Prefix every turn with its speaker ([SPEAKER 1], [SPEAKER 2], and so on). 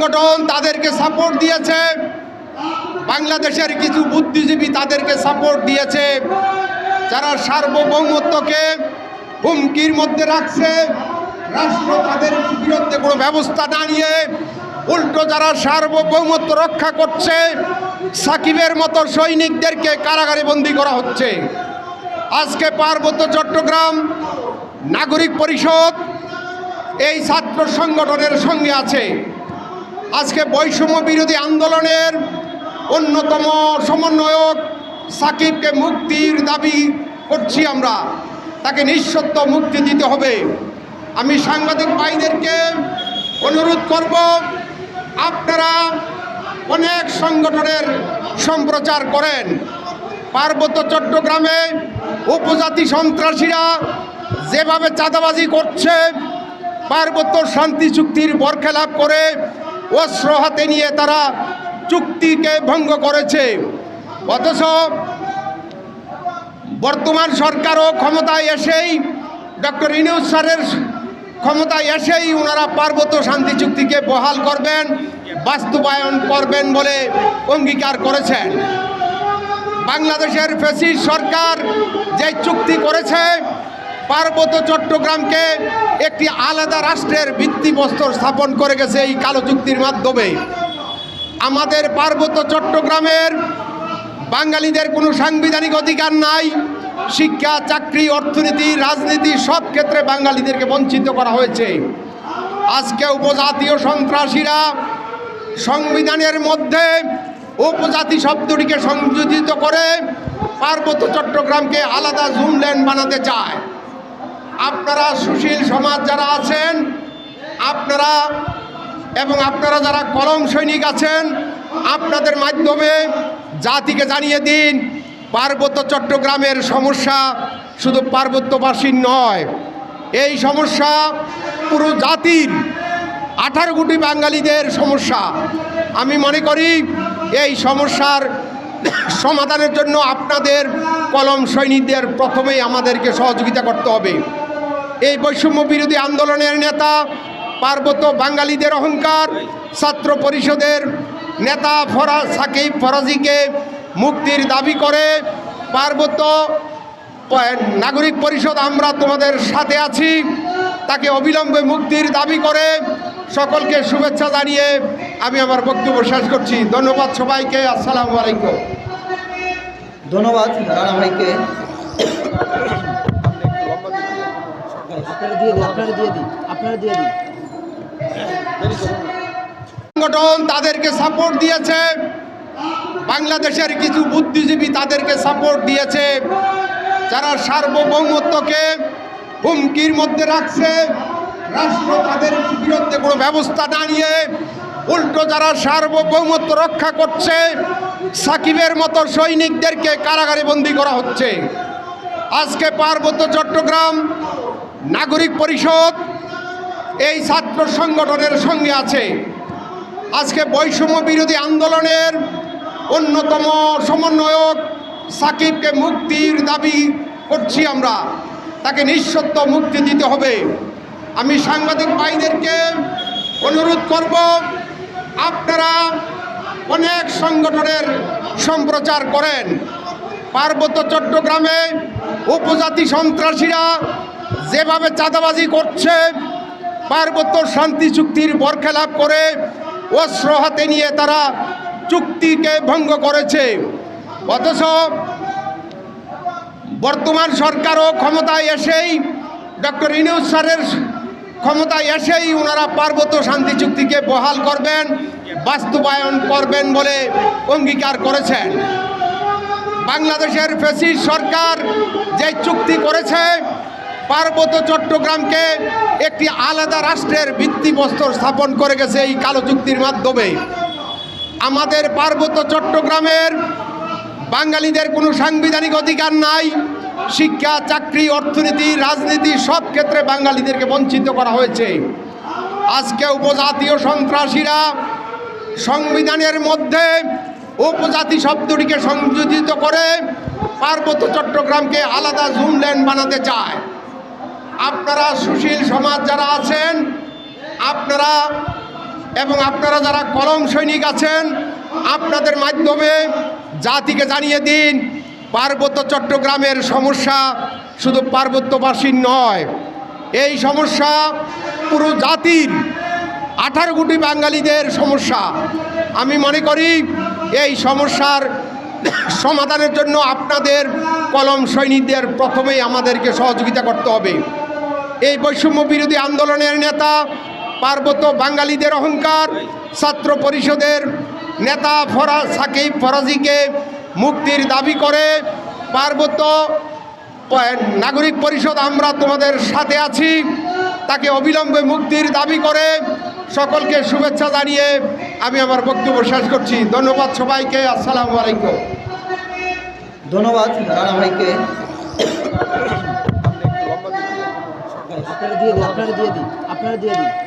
[SPEAKER 1] সংগঠন তাদেরকে সাপোর্ট দিয়েছে। বাংলাদেশের কিছু বুদ্ধিজীবী তাদেরকে সাপোর্ট দিয়েছে। যারা সার্বভৌমত্বকে হুমকির মধ্যে রাখছে, রাষ্ট্র তাদের বিরুদ্ধে কোনো ব্যবস্থা না নিয়ে উল্টো যারা সার্বভৌমত্ব রক্ষা করছে, সাকিবের মতো সৈনিকদেরকে কারাগারে বন্দী করা হচ্ছে। আজকে পার্বত্য চট্টগ্রাম নাগরিক পরিষদ এই ছাত্র সংগঠনের সঙ্গে আছে। আজকে বৈষম্য বিরোধী আন্দোলনের অন্যতম সমন্বয়ক সাকিবকে মুক্তির দাবি করছি আমরা। তাকে নিঃসত্ব মুক্তি দিতে হবে। আমি সাংবাদিক ভাইদেরকে অনুরোধ করব, আপনারা অনেক সংগঠনের সম্প্রচার করেন। পার্বত্য চট্টগ্রামে উপজাতি সন্ত্রাসীরা যেভাবে চাঁদাবাজি করছে, পার্বত্য শান্তি চুক্তির বরখেলাপ করে অস্ত্র হাতে নিয়ে তারা চুক্তিকে ভঙ্গ করেছে। অথচ বর্তমান সরকারও ক্ষমতায় এসেই, ডক্টর ইনিউজ স্যারের ক্ষমতায় এসেই ওনারা পার্বত্য শান্তি চুক্তিকে বহাল করবেন, বাস্তবায়ন করবেন বলে অঙ্গীকার করেছেন। বাংলাদেশের ফেসিস সরকার যে চুক্তি করেছে পার্বত্য চট্টগ্রামকে একটি আলাদা রাষ্ট্রের ভিত্তিপ্রস্তর স্থাপন করে গেছে এই কালো চুক্তির মাধ্যমে। আমাদের পার্বত্য চট্টগ্রামের বাঙালিদের কোনো সাংবিধানিক অধিকার নাই, শিক্ষা, চাকরি, অর্থনীতি, রাজনীতি সব ক্ষেত্রে বাঙালিদেরকে বঞ্চিত করা হয়েছে। আজকে উপজাতীয় সন্ত্রাসীরা সংবিধানের মধ্যে উপজাতি শব্দটিকে সংযোজিত করে পার্বত্য চট্টগ্রামকে আলাদা জুমল্যান্ড বানাতে চায়। আপনারা সুশীল সমাজ যারা আছেন, আপনারা এবং আপনারা যারা কলম সৈনিক আছেন, আপনাদের মাধ্যমে জাতিকে জানিয়ে দিন, পার্বত্য চট্টগ্রামের সমস্যা শুধু পার্বত্যবাসীর নয়, এই সমস্যা পুরো জাতির, আঠারো কোটি বাঙালিদের সমস্যা। আমি মনে করি এই সমস্যার সমাধানের জন্য আপনাদের কলম সৈনিকদের প্রথমেই আমাদেরকে সহযোগিতা করতে হবে। এই বৈষম্য বিরোধী আন্দোলনের নেতা, পার্বত্য বাঙালিদের অহংকার, ছাত্র পরিষদের নেতা ফরা, সাকিব ফরাজিকে মুক্তির দাবি করে, পার্বত্য নাগরিক পরিষদ আমরা তোমাদের সাথে আছি, তাকে অবিলম্বে মুক্তির দাবি করে, সকলকে শুভেচ্ছা জানিয়ে আমি আমার বক্তব্য শেষ করছি। ধন্যবাদ সবাইকে, আসসালামু আলাইকুম।
[SPEAKER 2] ধন্যবাদ, রানা ভাইকে।
[SPEAKER 1] সংগঠন তাদেরকে সাপোর্ট দিয়েছে। বাংলাদেশের কিছু বুদ্ধিজীবী তাদেরকে সাপোর্ট দিয়েছে। যারা সার্বভৌমত্বকে হুমকির মধ্যে রাখছে, রাষ্ট্র তাদের বিরুদ্ধে কোনো ব্যবস্থা নিয়ে উল্টো যারা সার্বভৌমত্ব রক্ষা করছে, সাকিবের মতো সৈনিকদেরকে কারাগারে বন্দী করা হচ্ছে। আজকে পার্বত্য চট্টগ্রাম নাগরিক পরিষদ, এই ছাত্র সংগঠনের সঙ্গে আছে। আজকে বৈষম্য বিরোধী আন্দোলনের অন্যতম সমন্বয়ক সাকিবকে মুক্তির দাবি করছি আমরা। তাকে নিঃসত্ব মুক্তি দিতে হবে। আমি সাংবাদিক ভাইদেরকে অনুরোধ করব, আপনারা অনেক সংগঠনের সম্প্রচার করেন। পার্বত্য চট্টগ্রামে উপজাতি সন্ত্রাসীরা যেভাবে চাঁদাবাজি করছে, পার্বত্য শান্তি চুক্তির বরখেলাপ করে, অস্ত্র হাতে নিয়ে তারা চুক্তিকে ভঙ্গ করেছে। অথচ বর্তমান সরকারও ক্ষমতায় এসেই, ডক্টর ইনিউজ স্যারের ক্ষমতায় এসেই ওনারা পার্বত্য শান্তি চুক্তিকে বহাল করবেন, বাস্তবায়ন করবেন বলে অঙ্গীকার করেছেন। বাংলাদেশের ফেসিস সরকার যে চুক্তি করেছে পার্বত্য চট্টগ্রামকে একটি আলাদা রাষ্ট্রের ভিত্তিপ্রস্তর স্থাপন করে গেছে এই কালো চুক্তির মাধ্যমে। আমাদের পার্বত্য চট্টগ্রামের বাঙালিদের কোনো সাংবিধানিক অধিকার নাই, শিক্ষা, চাকরি, অর্থনীতি, রাজনীতি সব ক্ষেত্রে বাঙালিদেরকে বঞ্চিত করা হয়েছে। আজকে উপজাতীয় সন্ত্রাসীরা সংবিধানের মধ্যে উপজাতি শব্দটিকে সংযোজিত করে পার্বত্য চট্টগ্রামকে আলাদা জুমল্যান্ড বানাতে চায়। আপনারা সুশীল সমাজ যারা আছেন, আপনারা এবং আপনারা যারা কলম সৈনিক আছেন, আপনাদের মাধ্যমে জাতিকে জানিয়ে দিন, পার্বত্য চট্টগ্রামের সমস্যা শুধু পার্বত্যবাসীর নয়, এই সমস্যা পুরো জাতির, আঠারো কোটি বাঙালিদের সমস্যা। আমি মনে করি এই সমস্যার সমাধানের জন্য আপনাদের কলম সৈনিকদের প্রথমেই আমাদেরকে সহযোগিতা করতে হবে। এই বৈষম্য বিরোধী আন্দোলনের নেতা, পার্বত্য বাঙালিদের অহংকার, ছাত্র পরিষদের নেতা ফরা, সাকিব ফরাজিকে মুক্তির দাবি করে, পার্বত্য নাগরিক পরিষদ আমরা তোমাদের সাথে আছি, তাকে অবিলম্বে মুক্তির দাবি করে, সকলকে শুভেচ্ছা জানিয়ে আমি আমার বক্তব্য শেষ করছি। ধন্যবাদ সবাইকে, আসসালামু আলাইকুম।
[SPEAKER 2] ধন্যবাদ, রানা ভাইকে। আপনারা দিয়ে দিই আপনারা দিয়ে দিই আপনারা দিয়ে দিই